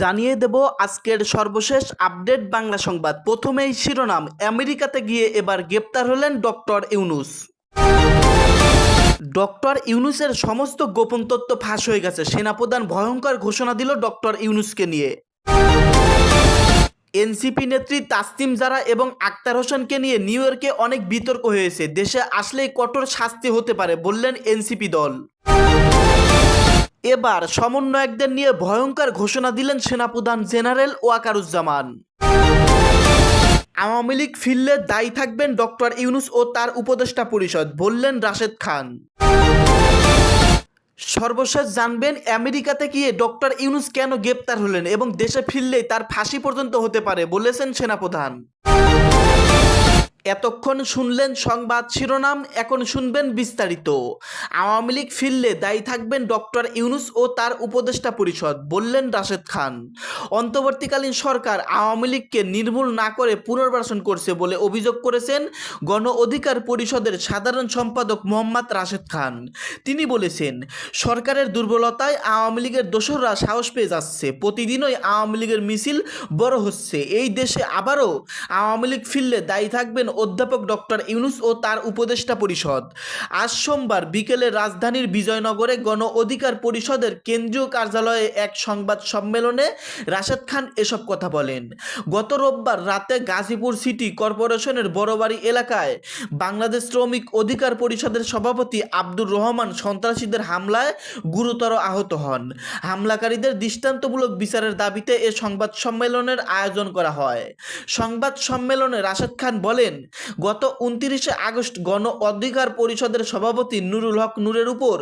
জানিয়ে দেব আজকের সর্বশেষ আপডেট বাংলা সংবাদ। প্রথমেই শিরোনাম, আমেরিকাতে গিয়ে এবার গ্রেপ্তার হলেন ডক্টর ইউনুস। ডক্টর ইউনুসের সমস্ত গোপন তথ্য ফাঁস হয়ে গেছে। সেনাপ্রধান ভয়ঙ্কর ঘোষণা দিল ডক্টর ইউনুসকে নিয়ে। এনসিপি নেত্রী তাসনিম জারা এবং আক্তার হোসেনকে নিয়ে নিউ ইয়র্কে অনেক বিতর্ক হয়েছে। দেশে আসলেই কঠোর শাস্তি হতে পারে বললেন এনসিপি দল। এবার সমন্বয়কদের নিয়ে ভয়ঙ্কর ঘোষণা দিলেন সেনাপ্রধান জেনারেল ওয়াকারুজ্জামান। আওয়ামী লীগ ফিরলে দায়ী থাকবেন ডক্টর ইউনুস ও তার উপদেষ্টা পরিষদ, বললেন রাশেদ খান। সর্বশেষ জানবেন আমেরিকাতে গিয়ে ডক্টর ইউনুস কেন গ্রেপ্তার হলেন এবং দেশে ফিরলেই তার ফাঁসি পর্যন্ত হতে পারে বলেছেন সেনাপ্রধান। এতক্ষণ শুনলেন সংবাদ শিরোনাম, এখন শুনবেন বিস্তারিত। আওয়ামী লীগ ফিরলে দায়ী থাকবেন ডক্টর ইউনুস ও তার উপদেষ্টা পরিষদ, বললেন রাশেদ খান। অন্তর্বর্তীকালীন সরকার আওয়ামী লীগকে নির্মূল না করে পুনর্বাসন করছে বলে অভিযোগ করেছেন গণ অধিকার পরিষদের সাধারণ সম্পাদক মোহাম্মদ রাশেদ খান। তিনি বলেছেন, সরকারের দুর্বলতায় আওয়ামী লীগের দোসররা সাহস পেয়ে যাচ্ছে, প্রতিদিনই আওয়ামী লীগের মিছিল বড় হচ্ছে। এই দেশে আবারও আওয়ামী লীগ ফিরলে দায়ী থাকবেন অধ্যাপক ডক্টর ইউনুস ও তার উপদেষ্টা পরিষদ। আজ সোমবার বিকেলে রাজধানীর বিজয়নগরে গণ অধিকার পরিষদের কেন্দ্রীয় কার্যালয়ে এক সংবাদ সম্মেলনে রাশেদ খান এসব কথা বলেন। গত রোববার রাতে গাজীপুর সিটি কর্পোরেশনের বড়বাড়ি এলাকায় বাংলাদেশ শ্রমিক অধিকার পরিষদের সভাপতি আব্দুর রহমান সন্ত্রাসীদের হামলায় গুরুতর আহত হন। হামলাকারীদের দৃষ্টান্তমূলক বিচারের দাবিতে এ সংবাদ সম্মেলনের আয়োজন করা হয়। সংবাদ সম্মেলনে রাশেদ খান বলেন গত উনত্রিশে আগস্ট গণ অধিকার পরিষদের সভাপতি নুরুল হক নূরের উপর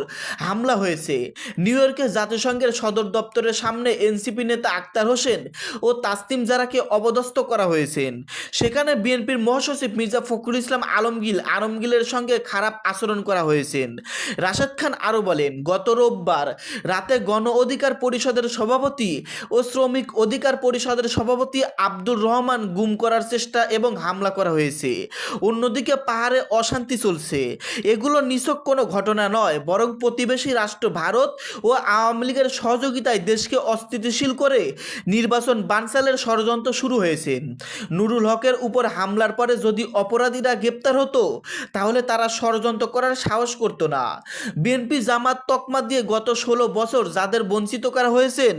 হামলা হয়েছে। নিউ ইয়র্কে জাতিসংঘের সদর দপ্তরের সামনে এনসিপি নেতা আক্তার হোসেন ও তাসতিম জারাকে অবদস্থ করা হয়েছেন। সেখানে বিএনপির মহাসচিব মির্জা ফখরুল ইসলাম আলমগীর আলমগীরের সঙ্গে খারাপ আচরণ করা হয়েছেন। রাশেদ খান আরও বলেন, গত রোববার রাতে গণ অধিকার পরিষদের সভাপতি ও শ্রমিক অধিকার পরিষদের সভাপতি আব্দুর রহমান গুম করার চেষ্টা এবং হামলা করা হয়েছে। অন্যদিকে পাহাড়ে অশান্তি চলছে। এগুলো নিছক কোনো ঘটনা নয়, বরং প্রতিবেশী রাষ্ট্র ভারত ও আওয়ামী লীগের সহযোগিতায় দেশকে অস্থিতিশীল করে নির্বাচন বানসালের ষড়যন্ত্র শুরু হয়েছে। নুরুল হকের উপর হামলার পরে যদি অপরাধীরা গ্রেপ্তার হতো, তাহলে তারা ষড়যন্ত্র করার সাহস করতো না। বিএনপি জামাত তকমা দিয়ে গত ষোলো বছর যাদের বঞ্চিত করা হয়েছেন,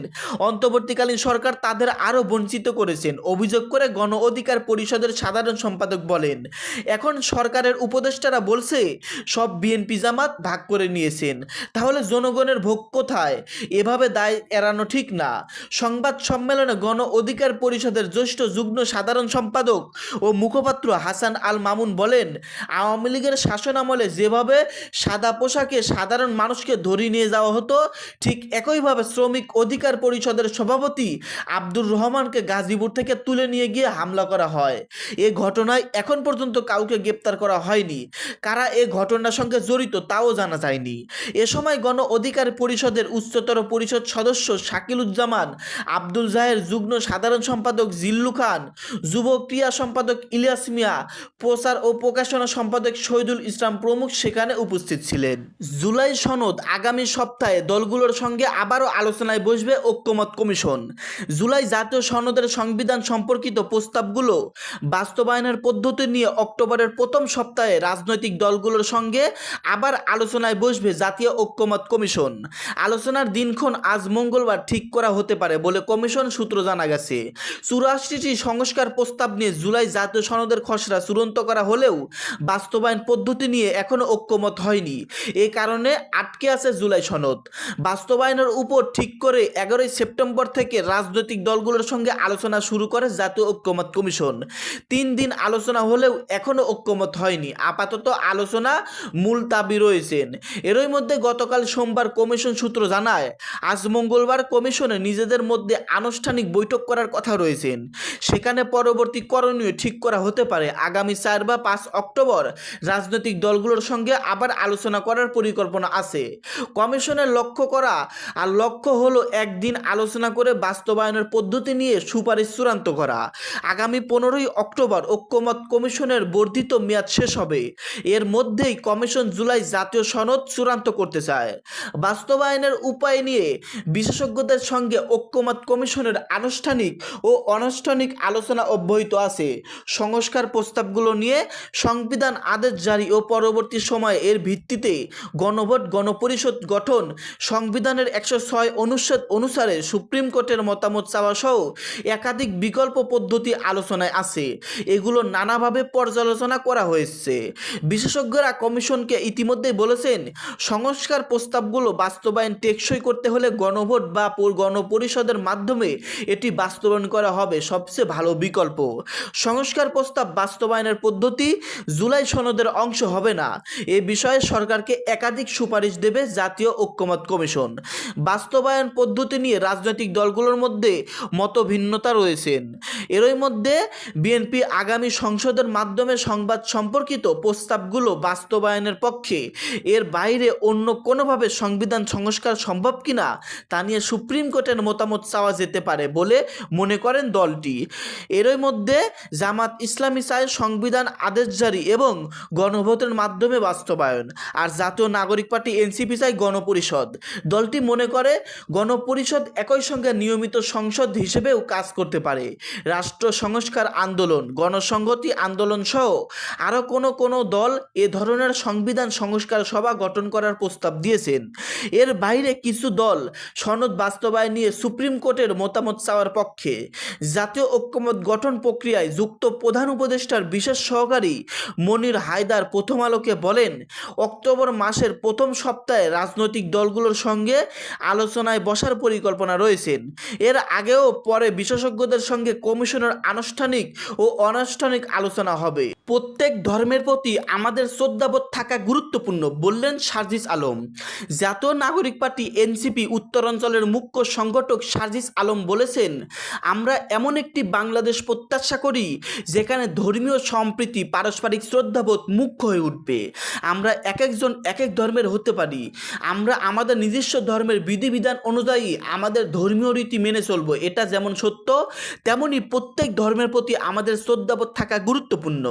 অন্তর্বর্তীকালীন সরকার তাদের আরও বঞ্চিত করেছেন, অভিযোগ করে গণ অধিকার পরিষদের সাধারণ সম্পাদক বলেন। এখন সরকারের উপদেষ্টারা বলছে, সব বিএনপি জামাত ভাগ করে নিয়েছেন। তাহলে জনগণের ভোগ কোথায়? এভাবে দায় এড়ানো ঠিক না। সংবাদ সম্মেলনে গণ অধিকার পরিষদের জ্যেষ্ঠ যুগ্ম সাধারণ সম্পাদক ও মুখপাত্র হাসান আল মামুন বলেন, আওয়ামী লীগের শাসন আমলে যেভাবে সাদা পোশাকে সাধারণ মানুষকে ধরিয়ে নিয়ে যাওয়া হতো, ঠিক একইভাবে শ্রমিক অধিকার পরিষদের সভাপতি আব্দুর রহমানকে গাজীপুর থেকে তুলে নিয়ে গিয়ে হামলা করা হয়। এ ঘটনায় এখন পর্যন্ত কাউকে গ্রেপ্তার করা হয়নি। কারা এ ঘটনার সঙ্গে জড়িত তাও জানা যায়নি। এ সময় গণ অধিকার পরিষদের উচ্চতর পরিষদ সদস্য শাকিলুজ্জামান, আব্দুল জাহের যুগ্ম সাধারণ সম্পাদক জিল্লু খান, যুব ক্রিয়া সম্পাদক ইলিয়াস মিয়া, প্রচার ও প্রকাশনা সম্পাদক শহীদুল ইসলাম প্রমুখ সেখানে উপস্থিত ছিলেন। জুলাই সনদ আগামী সপ্তাহে দলগুলোর সঙ্গে আবারও আলোচনায় বসবে ঐক্যমত কমিশন। জুলাই জাতীয় সনদের সংবিধান সম্পর্কিত প্রস্তাবগুলো বাস্তবায়নের পদ্ধতি নিয়ে অক্টোবরের প্রথম সপ্তাহে রাজনৈতিক দলগুলোর সঙ্গে আবার আলোচনায় বসবে জাতীয় ঐক্যমত কমিশন। আলোচনার দিনক্ষণ আজ মঙ্গলবার ঠিক করা হতে পারে বলে কমিশন সূত্র জানা গেছে। চুরাশিটি সংস্কার প্রস্তাব নিয়ে জুলাই জাতীয় সনদের খসড়া চূড়ান্ত করা হলেও বাস্তবায়ন পদ্ধতি নিয়ে এখনও ঐক্যমত হয়নি। এ কারণে আটকে আছে জুলাই সনদ। বাস্তবায়নের উপর ঠিক করে এগারোই সেপ্টেম্বর থেকে রাজনৈতিক দলগুলোর সঙ্গে আলোচনা শুরু করে জাতীয় ঐক্যমত কমিশন। তিন দিন আলোচনা হলেও এখনও ঐক্যমত হয়নি। আপাতত আলোচনা মুলতাবি রয়েছেন। এরই মধ্যে গতকাল সোমবার কমিশন সূত্র জানায়, আজ মঙ্গলবার কমিশনে নিজেদের মধ্যে আনুষ্ঠানিক বৈঠক করার কথা রয়েছেন। সেখানে পরবর্তী করণীয় ঠিক করা হতে পারে। আগামী চার বা পাঁচ অক্টোবর রাজনৈতিক দলগুলোর সঙ্গে আবার আলোচনা করার পরিকল্পনা আছে। কমিশনের লক্ষ্য করা আর লক্ষ্য হলো একদিন আলোচনা করে বাস্তবায়নের পদ্ধতি নিয়ে সুপারিশ চূড়ান্ত করা। আগামী পনেরোই অক্টোবর ঐক্যমত কমিশনের বর্ধিত মেয়াদ শেষ হবে। এর মধ্যেই কমিশন জুলাই জাতীয় সনদ চূড়ান্ত করতে চায়। বাস্তবায়নের উপায় নিয়ে বিশেষজ্ঞদের সঙ্গে ঐক্যমত কমিশনের আনুষ্ঠানিক ও অনানুষ্ঠানিক আলোচনা অব্যাহত আছে। সংস্কার প্রস্তাবগুলো নিয়ে সংবিধান আদেশ জারি ও পরবর্তী সময়ে এর ভিত্তিতে গণভোট, গণপরিষদ গঠন, সংবিধানের একশো ছয় অনুচ্ছেদ অনুসারে সুপ্রিম কোর্টের মতামত চাওয়া সহ একাধিক বিকল্প পদ্ধতি আলোচনায় আছে। এগুলো নানাভাবে পর্যালোচনা করা হয়েছে। বিশেষজ্ঞরা কমিশনকে ইতিমধ্যেই বলেছেন, সংস্কার প্রস্তাবগুলো বাস্তবায়ন টেকসই করতে হলে গণভোট বা গণপরিষদের মাধ্যমে এটি বাস্তবায়ন করা হবে সবচেয়ে ভালো বিকল্প। সংস্কার প্রস্তাব বাস্তবায়নের পদ্ধতি জুলাই সনদের অংশ হবে না। এ বিষয়ে সরকারকে একাধিক সুপারিশ দেবে জাতীয় ঐক্যমত কমিশন। বাস্তবায়ন পদ্ধতি নিয়ে রাজনৈতিক দলগুলোর মধ্যে মতভিন্নতা রয়েছেন এরই মধ্যে বিএনপি আগামী সংসদের মাধ্যমে সংবাদ সম্পর্কিত প্রস্তাবগুলো বাস্তবায়নের পক্ষে। এর বাইরে অন্য কোনোভাবে সংবিধান সংস্কার সম্ভব কিনা তা নিয়ে সুপ্রিম কোর্টের মতামত চাওয়া যেতে পারে বলে মনে করেন দলটি। এরই মধ্যে জামাত ইসলামী চায় সংবিধান আদেশ জারি এবং গণভোটের মাধ্যমে বাস্তবায়ন। আর জাতীয় নাগরিক পার্টি এনসিপি চায় গণপরিষদ। দলটি মনে করে গণপরিষদ একই সঙ্গে নিয়মিত সংসদ হিসেবেও কাজ করতে পারে। রাষ্ট্র সংস্কার আন্দোলন, গণসংহতি আন্দোলন সহ আরও কোনো কোনো দল এ ধরনের সংবিধান সংস্কার সভা গঠন করার প্রস্তাব দিয়েছেন। এর বাইরে কিছু দল সনদ বাস্তবায়ন নিয়ে সুপ্রিম কোর্টের মতামত চাওয়ার পক্ষে। জাতীয় ঐক্যমত গঠন প্রক্রিয়ায় যুক্ত প্রধান উপদেষ্টার বিশেষ সহকারী মনির হায়দার প্রথম আলোকে বলেন, অক্টোবর মাসের প্রথম সপ্তাহে রাজনৈতিক দলগুলোর সঙ্গে আলোচনায় বসার পরিকল্পনা রয়েছেন। এর আগেও পরে বিশেষজ্ঞদের সঙ্গে কমিশনের আনুষ্ঠানিক ও অনানুষ্ঠানিক আলোচনা হবে। প্রত্যেক ধর্মের প্রতি আমাদের শ্রদ্ধাবোধ থাকা গুরুত্বপূর্ণ, বললেন সার্জিস আলম। জাতীয় নাগরিক পার্টি এনসিপি উত্তরাঞ্চলের মুখ্য সংগঠক সার্জিস আলম বলেছেন, আমরা এমন একটি বাংলাদেশ প্রত্যাশা করি, যেখানে ধর্মীয় সম্প্রীতি, পারস্পরিক শ্রদ্ধাবোধ মুখ্য হয়ে উঠবে। আমরা এক একজন এক এক ধর্মের হতে পারি। আমরা আমাদের নিজস্ব ধর্মের বিধিবিধান অনুযায়ী আমাদের ধর্মীয় রীতি মেনে চলবো। এটা যেমন সত্য, তেমনি প্রত্যেক ধর্মের প্রতি আমাদের শ্রদ্ধাবোধ থাকা গুরুত্বপূর্ণ।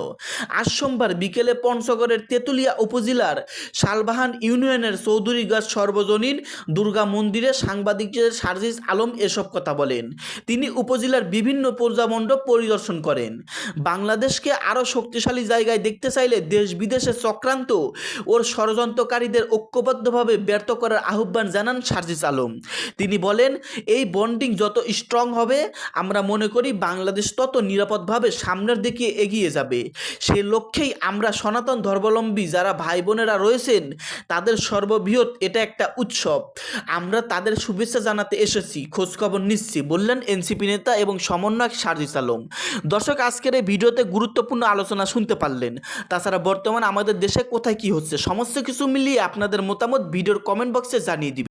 আজ সোমবার বিকেলে পঞ্চগড়ের তেঁতুলিয়া উপজেলার শালবাহান ইউনিয়নের চৌধুরীগাছ সর্বজনীন দুর্গা মন্দিরে সাংবাদিকদের সার্জিস আলম এসব কথা বলেন। তিনি উপজেলার বিভিন্ন পূজামণ্ডপ পরিদর্শন করেন। বাংলাদেশকে আরও শক্তিশালী জায়গায় দেখতে চাইলে দেশ বিদেশে চক্রান্ত ওর ষড়যন্ত্রকারীদের ঐক্যবদ্ধভাবে ব্যর্থ করার আহ্বান জানান সার্জিস আলম। তিনি বলেন, এই বন্ডিং যত স্ট্রং হবে, আমরা মনে করি বাংলাদেশ তত নিরাপদভাবে সামনের দিকে এগিয়ে যাবে। সে লক্ষ্যেই আমরা সনাতন ধর্মাবলম্বী যারা ভাই বোনেরা রয়েছেন, তাদের সর্ববৃহৎ এটা একটা উৎসব। আমরা তাদের শুভেচ্ছা জানাতে এসেছি। খোঁজখবর নিচ্ছি। বললেন এনসিপি নেতা এবং সমন্বয়ক সার্জিস আলম। দর্শক, আজকের এই ভিডিওতে গুরুত্বপূর্ণ আলোচনা শুনতে পারলেন। তাছাড়া বর্তমান আমাদের দেশে কোথায় কি হচ্ছে, সমস্ত কিছু মিলিয়ে আপনাদের মতামত ভিডিওর কমেন্ট বক্সে জানিয়ে দিবেন